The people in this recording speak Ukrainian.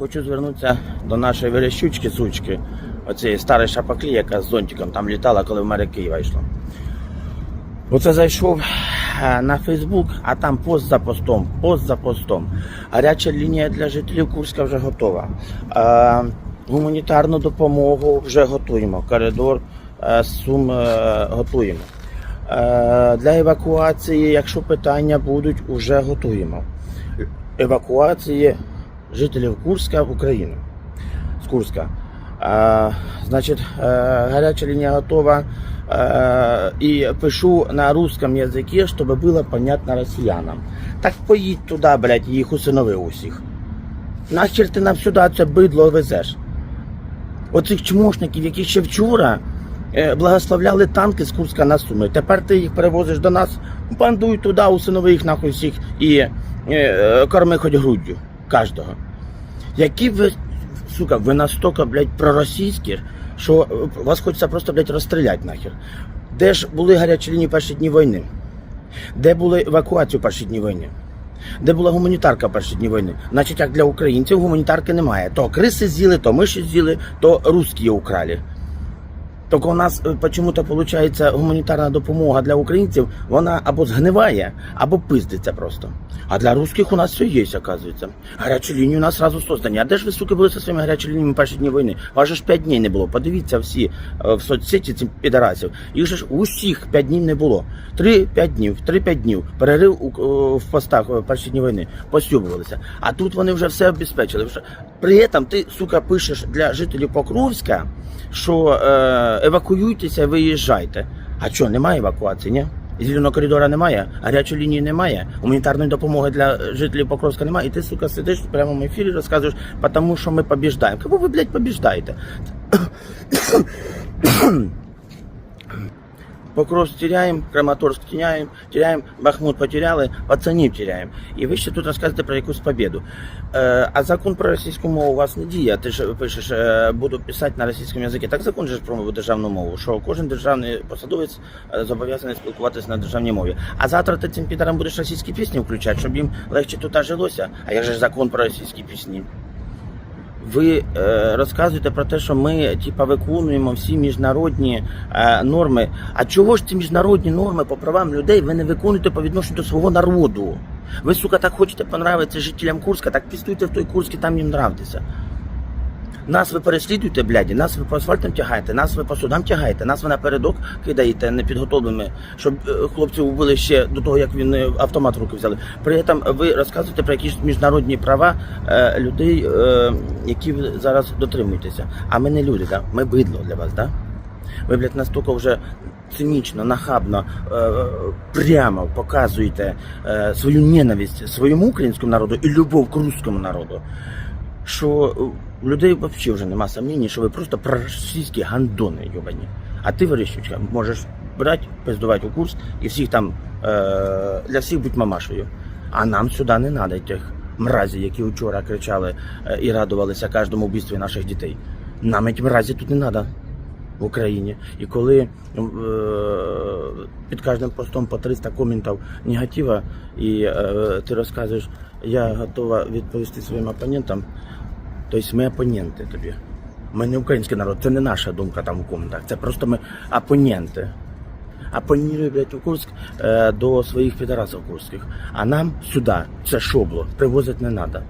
хочу звернутися до нашої верещучки, сучки, оцієї старої шапаклі, яка з зонтиком там літала, коли в мере Києва йшло. Оце зайшов е, на Фейсбук, а там пост за постом, пост за постом. Гаряча лінія для жителів Курська вже готова. Е, гуманітарну допомогу вже готуємо. Коридор е, Сум готуємо. Для евакуації, якщо питання будуть, вже готуємо. Евакуації жителів Курська в Україну. З Курська. Е, значить, е, гаряча лінія готова. Э, и пишу на русском языке, чтобы было понятно россиянам. Так поїдь туди, блядь, і їх усинови усіх. Нахер ти нам сюди це бидло везеш? Оцих чмошників, які ще вчора е, благословляли танки з Курська на Суми. Тепер ти їх перевозиш до нас, бандуй туди, усинови їх нахуй всіх і е, е, корми хоч груддю. Кожного. Які ви, сука, ви настільки, блядь, проросійські, що е, вас хочеться просто, блядь, розстріляти нахер. Де ж були гарячі лінії перші дні війни? Де були евакуації перші дні війни? Де була гуманітарка перші дні війни? Значить, як для українців гуманітарки немає. То криси з'їли, то миші з'їли, то русські украли. Тільки у нас е, почему-то виходить гуманітарна допомога для українців, вона або згниває, або пиздиться просто. А для русських у нас все є, оказується. Гарячі лінії у нас зразу создані. А де ж ви, суки, були зі своїми гарячими лініями перші дні війни? Вас же ж 5 днів не було. Подивіться всі е, в соцсеті цих підарасів. Їх же ж усіх 5 днів не було. 3-5 днів, 3-5 днів. Перерив у, в постах е, перші дні війни. Постюбувалися. А тут вони вже все обезпечили. При этом ти, сука, пишеш для жителів Покровська, що е, евакуюйтеся, виїжджайте. А що, немає евакуації, ні? Зеленого коридора немає, гарячої лінії немає, гуманітарної допомоги для жителів Покровська немає. І ти, сука, сидиш в прямому ефірі, розказуєш, тому що ми побіждаємо. Кого ви, блядь, побіждаєте? Покровск теряем, Краматорск теряем, теряем, Бахмут потеряли, пацанів теряємо. І ви ще тут розказуєте про якусь побіду. Е, а закон про російську мову у вас не діє. Ти ж пишеш, е, буду писати на російському язикі. Так закон же про державну мову, що кожен державний посадовець е, зобов'язаний спілкуватися на державній мові. А завтра ти цим підарам будеш російські пісні включати, щоб їм легше тут жилося. А як же закон про російські пісні? Ви е, розказуєте про те, що ми типа виконуємо всі міжнародні е, норми. А чого ж ці міжнародні норми по правам людей ви не виконуєте по відношенню до свого народу? Ви, сука, так хочете понравитися жителям Курська, так пістуйте в той Курськ там їм нравитися. Нас ви переслідуєте, бляді, нас ви по асфальтам тягаєте, нас ви по судам тягаєте, нас ви напередок кидаєте непідготовленими, щоб е, хлопців убили ще до того, як він е, автомат в руки взяли. При цьому ви розказуєте про якісь міжнародні права е, людей, е, які ви зараз дотримуєтеся. А ми не люди, да? ми бидло для вас, да? Ви, блядь, настільки вже цинічно, нахабно, е, прямо показуєте е, свою ненависть своєму українському народу і любов к русскому народу, що у людей взагалі вже нема сумнівні, що ви просто проросійські гандони, йобані. А ти, Верещучка, можеш брати, пиздувати у курс і всіх там е, для всіх будь мамашею. А нам сюди не треба тих мразів, які вчора кричали е, і радувалися кожному вбивстві наших дітей. Нам ці мразі тут не треба в Україні. І коли е, під кожним постом по 300 коментів негатива, і е, ти розказуєш, я готова відповісти своїм опонентам, тобто ми опоненти тобі. Ми не український народ, це не наша думка там у коментах, це просто ми опоненти. Опонірує, блядь, у Курськ е, до своїх підарасів курських. А нам сюди, це шобло, привозити не треба.